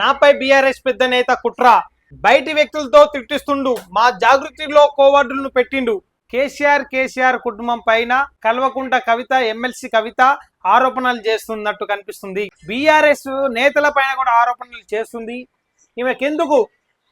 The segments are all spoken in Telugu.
నాపై బీఆర్ఎస్ పెద్ద నేత కుట్ర. బయటి వ్యక్తులతో తిట్టిస్తుండు. మా జాగృతిలో కోవార్డులను పెట్టిండు. కేసీఆర్ కేసీఆర్ కుటుంబం పైన కల్వకుంట కవిత ఎమ్మెల్సీ కవిత ఆరోపణలు చేస్తున్నట్టు కనిపిస్తుంది. బీఆర్ఎస్ నేతల పైన కూడా ఆరోపణలు చేస్తుంది. ఈమెకెందుకు?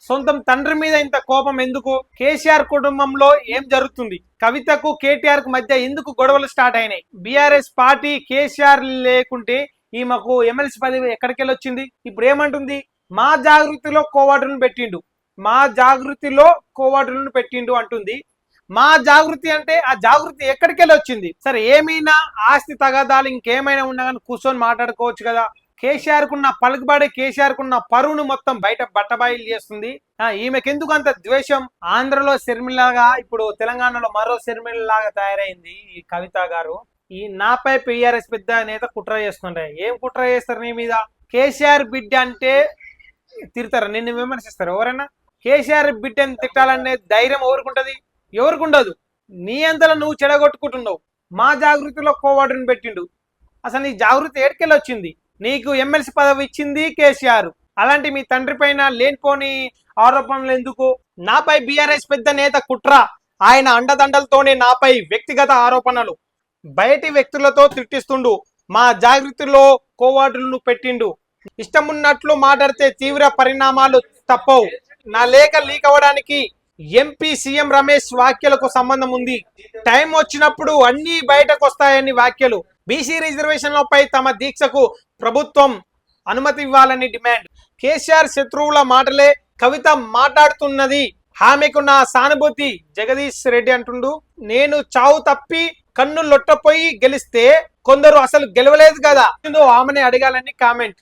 సొంతం తండ్రి మీద ఇంత కోపం ఎందుకు? కేసీఆర్ కుటుంబంలో ఏం జరుగుతుంది? కవితకు కేటీఆర్కు మధ్య ఎందుకు గొడవలు స్టార్ట్ అయినాయి? బీఆర్ఎస్ పార్టీ కేసీఆర్ లేకుంటే ఈమెకు ఎమ్మెల్సీ పదవి ఎక్కడికెళ్ళి వచ్చింది ఇప్పుడు ఏమంటుంది మా జాగృతిలో కోవాటులను పెట్టిండు. మా జాగృతిలో కోవాటులను పెట్టిండు అంటుంది. మా జాగృతి అంటే ఆ జాగృతి ఎక్కడికెళ్ళి వచ్చింది సరే ఏమైనా ఆస్తి తగాదాలు ఇంకేమైనా ఉన్నా కానీ కూర్చొని మాట్లాడుకోవచ్చు కదా. కేసీఆర్ పలుకుబడే పలుకుబడి కేసీఆర్ పరువును మొత్తం బయట బట్టబాయిలు చేస్తుంది. ఈమెకెందుకు అంత ద్వేషం? ఆంధ్రలో శర్మిలాగా ఇప్పుడు తెలంగాణలో మరో శర్మిల లాగా తయారైంది ఈ కవిత గారు. ఈ నాపై పిఆర్ఎస్ పెద్ద నేత కుట్ర చేస్తుండే. ఏం కుట్ర చేస్తారు నీ మీద? కేసీఆర్ బిడ్డ అంటే తిడతారు? నిన్ను విమర్శిస్తారు ఎవరైనా కేసీఆర్ బిడ్డని తిట్టాలనే ధైర్యం ఎవరికి ఎవరికి ఉండదు నీ అంతలో నువ్వు చెడగొట్టుకుంటున్నావు. మా జాగృతిలో కోవాడుని పెట్టిండు. అసలు నీ జాగృతి ఏడుకెళ్ళి వచ్చింది? నీకు ఎమ్మెల్సీ పదవి ఇచ్చింది కేసీఆర్. అలాంటి మీ తండ్రి పైన లేనిపోని ఆరోపణలు ఎందుకు? నాపై బీఆర్ఎస్ పెద్ద నేత కుట్ర. ఆయన అండదండలతోనే నాపై వ్యక్తిగత ఆరోపణలు. బయటి వ్యక్తులతో తిట్టిస్తుండు. మా జాగృతిలో కోవాడులను పెట్టిండు. ఇష్టమున్నట్లు మాట్లాడితే తీవ్ర పరిణామాలు తప్పవు. నా లేఖ లీక్ అవ్వడానికి ఎంపీ సీఎం రమేష్ వ్యాఖ్యలకు సంబంధం ఉంది. టైం వచ్చినప్పుడు అన్ని బయటకు వస్తాయని వ్యాఖ్యలు. బీసీ రిజర్వేషన్లపై తమ దీక్షకు ప్రభుత్వం అనుమతి ఇవ్వాలని డిమాండ్. కేసీఆర్ శత్రువుల మాటలే కవిత మాట్లాడుతున్నది. ఆమెకు నా సానుభూతి జగదీష్ రెడ్డి అంటుండు. నేను చావు తప్పి కన్ను లొట్టపోయి గెలిస్తే కొందరు అసలు గెలవలేదు కదా? ఆమెనే అడగాలని కామెంట్.